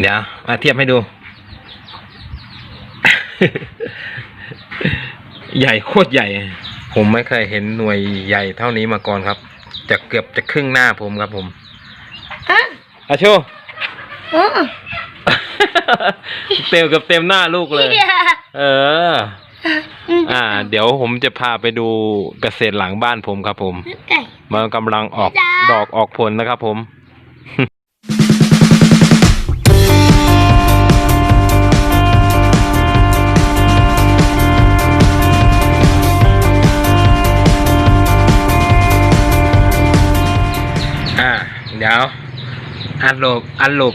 เดี๋ยวมาเทียบให้ดู ใหญ่โคตรใหญ่ ผมไม่เคยเห็นหน่วยใหญ่เท่านี้มาก่อนครับ จะเกือบจะครึ่งหน้าผมครับผมฮะอาโชอ๋อเต็มกับเต็มหน้าลูกเลยเหี้ยเออ อ่า เดี๋ยวผมจะพาไปดูเกษตรหลังบ้านผมครับผมไก่มันกำลังออกจ้าดอกออกผลนะครับผม เดี๋ยวอัดโหลบอัดโหลบ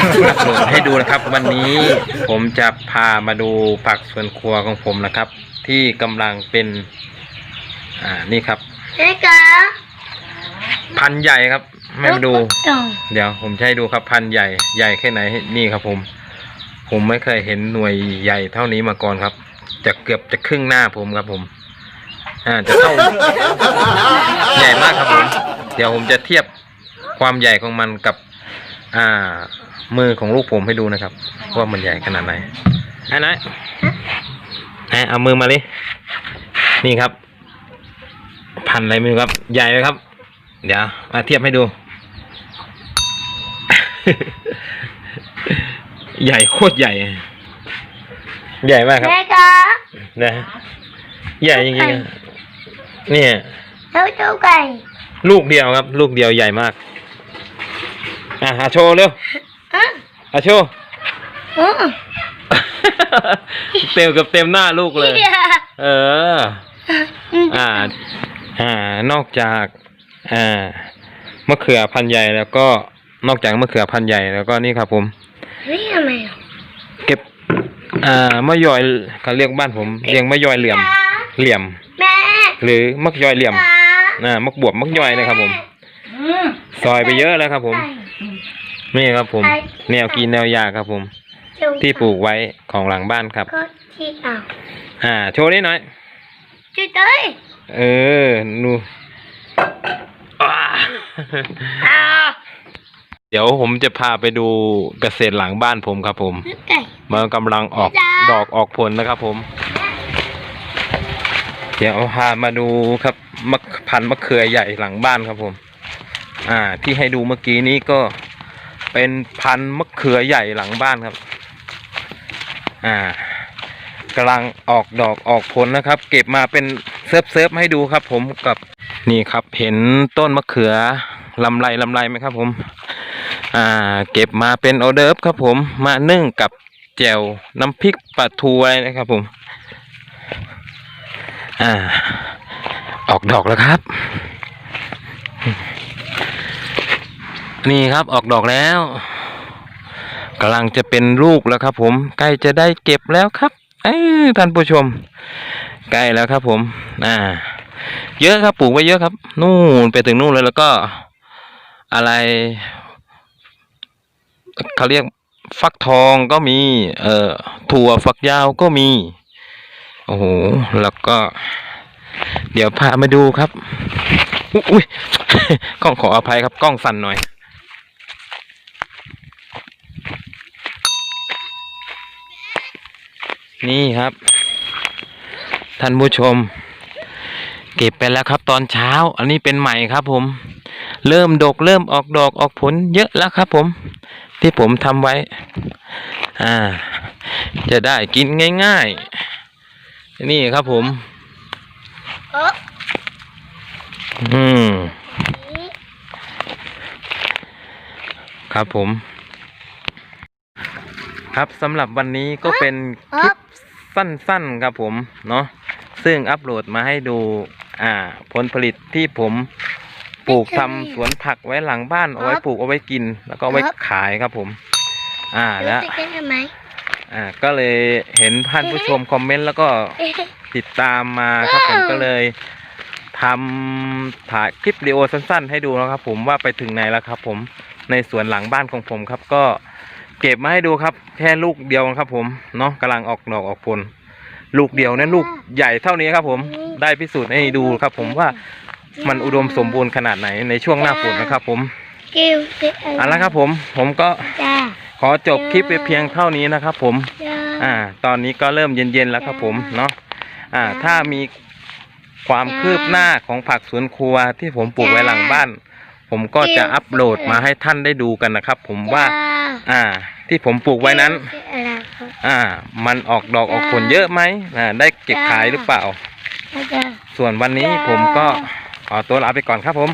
อัดโหลบให้ดูนะครับ วันนี้ผมจะพามาดูผักสวนครัวของผมนะครับ ที่กำลังเป็น อ่านี่ครับไอ้กาพันธุ์ใหญ่ครับให้มาดูอ๋อเดี๋ยวผมจะให้ดูครับพันธุ์ใหญ่ใหญ่แค่ไหนนี่ครับผม ผมไม่เคยเห็นหน่วยใหญ่เท่านี้มาก่อนครับ จะเกือบจะครึ่งหน้าผมครับผม อ่าจะเท่า ใหญ่มากครับผม เดี๋ยวผมจะเทียบความใหญ่ของมันกับ อ่า มือของลูกผมให้ดูนะครับ ว่ามันใหญ่ขนาดไหนไอ้นายไอ้เอามือมาเลยนี่ครับ พันอะไรไม่รู้ครับ ใหญ่ไหมครับ เดี๋ยวมาเทียบให้ดู ใหญ่โคตรใหญ่ ใหญ่มากครับไอ้กานะใหญ่จริงๆอะเนี่ยเจ้าเจ้าไก่ ลูกเดียวครับ ลูกเดียวใหญ่มาก อะอาโชว์เร็วอะอาโชว์อ๋อเต็มกับเต็มหน้าลูกเลยเหี้ยเออ อ่า อ่า นอกจาก อ่ามะเขือพันธุ์ใหญ่แล้วก็ นอกจากมะเขือพันธุ์ใหญ่แล้วก็นี่ครับผมเฮ้ยทำไมอะเก็บ อ่ามะยอยเขาเรียกบ้านผมเรียกมะยอยเหลี่ยม เหลี่ยม แม่หรือมักยอยเหลี่ยมกา อ่ามักบวบมักยอยนะครับผม ซอยไปเยอะแล้วครับผม นี่ครับผม แนวกินแนวยาครับผมเจ้าที่ปลูกไว้ของหลังบ้านครับ ก็ที่เอาอ่า โชว์นิดหน่อยจุดเต้ยเออนูอ่าอ่าเดี๋ยวผมจะพาไปดูเกษตรหลังบ้านผมครับผมไก่มันกำลังออกจ้าดอกออกผลนะครับผม เดี๋ยวพามาดูครับ มะพันธุ์มะเขือใหญ่หลังบ้านครับผม อ่า ที่ให้ดูเมื่อกี้นี้ก็เป็นพันธุ์มะเขือใหญ่หลังบ้านครับ อ่ากำลังออกดอกออกผลนะครับ เก็บมาเป็นเซิฟเซิฟให้ดูครับ ผมกับนี่ครับ เห็นต้นมะเขือลำไรลำไรไหมครับ ผม อ่า เก็บมาเป็นออเดิร์ฟครับ ผมมานึ่งกับแจ่วน้ำพริกปลาทูอะไรนะครับ ผม อ่า ออกดอกแล้วครับ นี่ครับออกดอกแล้วกำลังจะเป็นลูกแล้วครับ ผมใกล้จะได้เก็บแล้วครับเอ้ท่านผู้ชมใกล้แล้วครับ ผมอ่าเยอะครับปลูกไว้เยอะครับ นู่นไปถึงนู่นเลยแล้วก็ อะไรเขาเรียกฟักทองก็มี เอ่อถั่วฝักยาวก็มี โอ้โห แล้วก็ เดี๋ยวพามาดูครับ อุ้ยกล้องขออภัยครับ กล้องสั่นหน่อย นี่ครับ ท่านผู้ชม เก็บไปแล้วครับ ตอนเช้า อันนี้เป็นใหม่ครับผม เริ่มดกเริ่มออกดอกออกผลเยอะแล้วครับผม ที่ผมทำไว้ อ่า จะได้กินง่าย ๆ นี่ครับผม โอ้อืม ครับผม ครับสำหรับวันนี้ก็เป็นคลิปสั้นๆครับผมเนาะซึ่งอัปโหลดมาให้ดู อ่า ผลผลิตที่ผมปลูกทำสวนผักไว้หลังบ้านเอาไว้ปลูกเอาไว้กิน แล้วก็เอาไว้ขายครับผม อ่ารู้แล้วสึกได้ทำไม อ่าก็เลยเห็นท่านผู้ชมคอมเมนต์แล้วก็ติดตามมาครับผมก็เลยทำถ่ายคลิปวิดีโอสั้นๆ ให้ดูนะครับ ผมว่าไปถึงไหนแล้วครับ ผมในสวนหลังบ้านของผมครับ ก็เก็บมาให้ดูครับ แค่ลูกเดียวครับ ผมเนาะกำลังออกดอกออกผลลูกเดียวเนี่ยลูกใหญ่เท่านี้ครับ ผมได้พิสูจน์ให้ดูครับ ผมว่ามันอุดมสมบูรณ์ขนาดไหนในช่วงหน้าฝนนะครับ ผมกิ้วเจ๊อะไรเอาละครับ ผม ผมก็จ้า ขอจบคลิปไปเพียงเท่านี้นะครับผมจ้าอ่า ตอนนี้ก็เริ่มเย็นๆแล้วครับผมเนาะ อ่าจ้าถ้ามีความจ้าคืบหน้าของผักสวนครัวที่ผมปลูกไว้หลังบ้าน ผมก็จะจ้าอัปโหลดมาให้ท่านได้ดูกันนะครับ ผมว่าจ้อ่า ที่ผมปลูกไว้นั้นเจ๊อะไรครับอ่า มันออกดอกออกผลเยอะไหมอ่า ได้เก็บจ้าขายหรือเปล่าจ้าส่วนวันนี้จ้าผมก็ขอตัวลาไปก่อนครับผม